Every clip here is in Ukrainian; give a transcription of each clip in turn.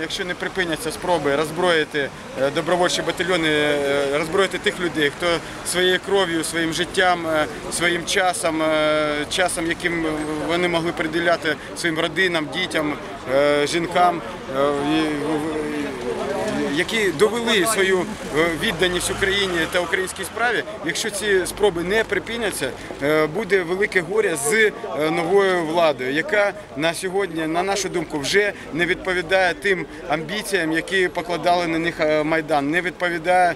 Якщо не припиняться спроби роззброїти е, добровольчі батальйони, розброїти роззброїти тих людей, хто своєю кров'ю, своїм життям, е, своїм часом, е, часом, яким вони могли приділяти своїм родинам, дітям, е, жінкам, е, які довели свою е, відданість Україні та українській справі, якщо ці спроби не припиняться, е, буде велике горе з е, новою владою, яка на сьогодні, на нашу думку, вже не відповідає тим амбіціям, які покладали на них майдан, не відповідає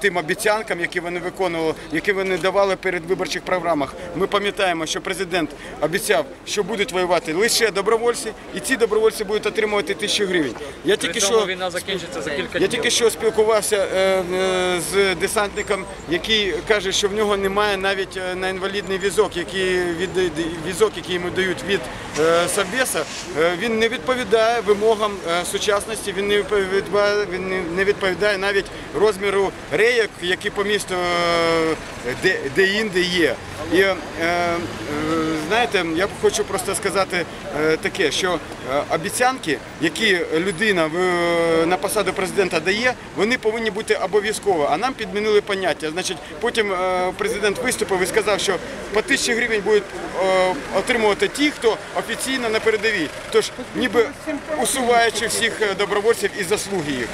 тим обіцянкам, які вони виконували, які вони давали перед виборчих програмах. Ми пам'ятаємо, що президент обіцяв, що будуть воювати лише добровольці, і ці добровольці будуть отримувати тисячу гривень. Я тільки що війна закінчиться за кілька я тільки що спілкувався е, е, з десантником, який каже, що в нього немає навіть е, на інвалідний візок, який від візок, який йому дають від е, він не відповідає вимогам сучасності. Він не відповідає, він не- відповідає навіть розміру рейок, які по місту де, де інде є. І знаєте, я хочу просто сказати таке, що обіцянки, які людина на посаду президента дає, вони повинні бути обов'язково. А нам підмінили поняття. Значить, потім е, президент виступив і сказав, що по тисячі гривень будуть е, отримувати ті, хто офіційно на передовій. Тож, ніби усуваючи всіх е, добровольців і заслуги їх.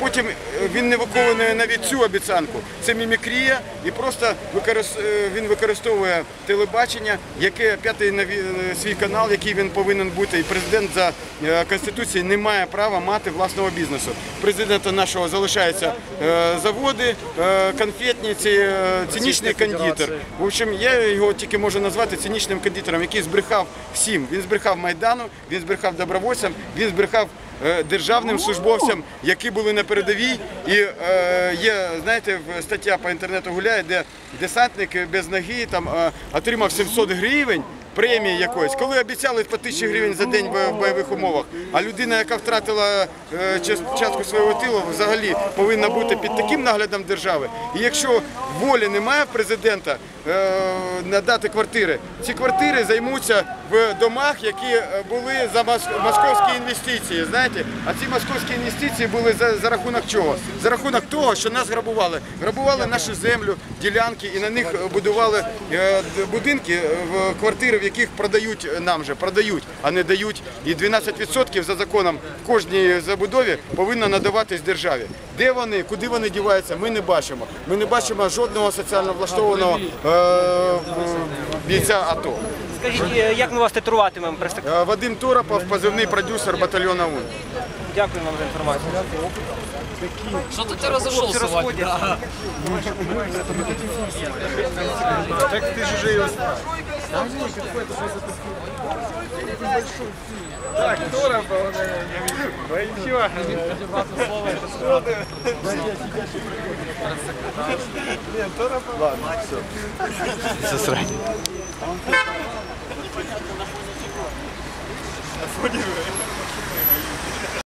Потім він не виконує навіть цю обіцянку. Це мімікрія, і просто він використовує телебачення, яке п'ятий свій канал, який він повинен бути. І президент за конституцією не має права мати власного бізнесу. Президента нашого залишаються е, заводи, е, конфетниці, е, цинічний кондитер. В общем, я його тільки можу назвати цинічним кондитером, який збрехав всім. Він збрехав Майдану, він збрехав добровольцям, він збрехав державним службовцям, які були на передовій. І е, є, знаєте, стаття по інтернету гуляє, де десантник без ноги там е, отримав 700 гривень. Премії якоїсь, коли обіцяли по тисячі гривень за день в бойових умовах, а людина, яка втратила е, частку свого тіла, взагалі повинна бути під таким наглядом держави. І якщо волі немає президента е, надати квартири, ці квартири займуться в домах, які е, були за московські інвестиції. Знаєте, а ці московські інвестиції були за, за рахунок чого? За рахунок того, що нас грабували. Грабували нашу землю, ділянки і на них будували будинки, в квартири, яких продають нам же, продають, а не дають. І 12% за законом в кожній забудові повинно надаватись державі. Де вони, куди вони діваються, ми не бачимо. Ми не бачимо жодного соціально влаштованого е, е, бійця АТО. Скажіть, е, як ми вас Е, Вадим Торопов, позивний продюсер батальйону УН. дякую вам за інформацію. Да не, какой-то сейчас это Так, кто работал? Да ничего. Что ты? Нет, кто работал? Ладно, все. Сосрать. На фоне